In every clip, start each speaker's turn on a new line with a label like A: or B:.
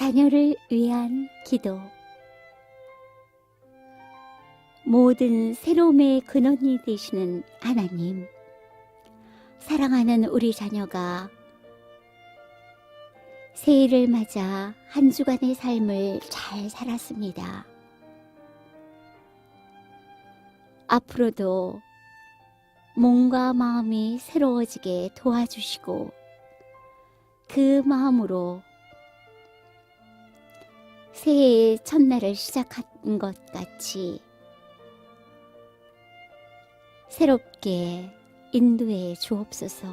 A: 자녀를 위한 기도 모든 새로움의 근원이 되시는 하나님 사랑하는 우리 자녀가 새해를 맞아 한 주간의 삶을 잘 살았습니다. 앞으로도 몸과 마음이 새로워지게 도와주시고 그 마음으로 새해의 첫날을 시작한 것 같이 새롭게 인도해 주옵소서.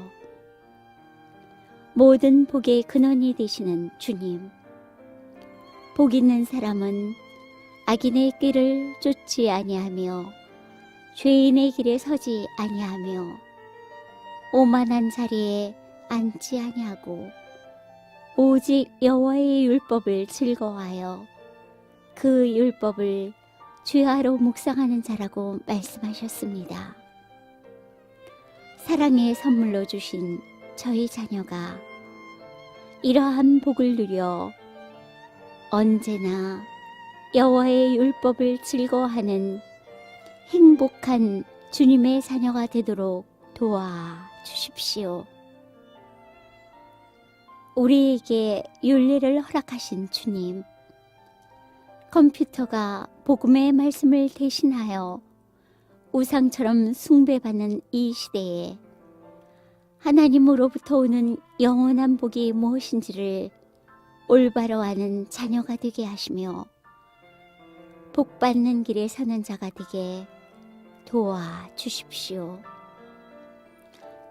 A: 모든 복의 근원이 되시는 주님. 복 있는 사람은 악인의 길을 쫓지 아니하며 죄인의 길에 서지 아니하며 오만한 자리에 앉지 아니하고 오직 여호와의 율법을 즐거워하여 그 율법을 죄하로 묵상하는 자라고 말씀하셨습니다. 사랑의 선물로 주신 저희 자녀가 이러한 복을 누려 언제나 여호와의 율법을 즐거워하는 행복한 주님의 자녀가 되도록 도와 주십시오. 우리에게 윤리를 허락하신 주님, 컴퓨터가 복음의 말씀을 대신하여 우상처럼 숭배받는 이 시대에 하나님으로부터 오는 영원한 복이 무엇인지를 올바로 아는 자녀가 되게 하시며 복 받는 길에 서는 자가 되게 도와 주십시오.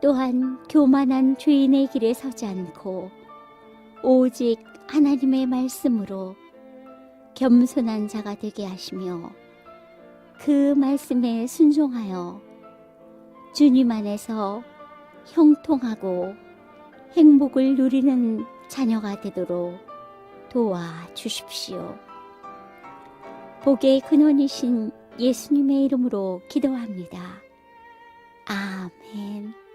A: 또한 교만한 죄인의 길에 서지 않고 오직 하나님의 말씀으로 겸손한 자가 되게 하시며 그 말씀에 순종하여 주님 안에서 형통하고 행복을 누리는 자녀가 되도록 도와 주십시오. 복의 근원이신 예수님의 이름으로 기도합니다. 아멘.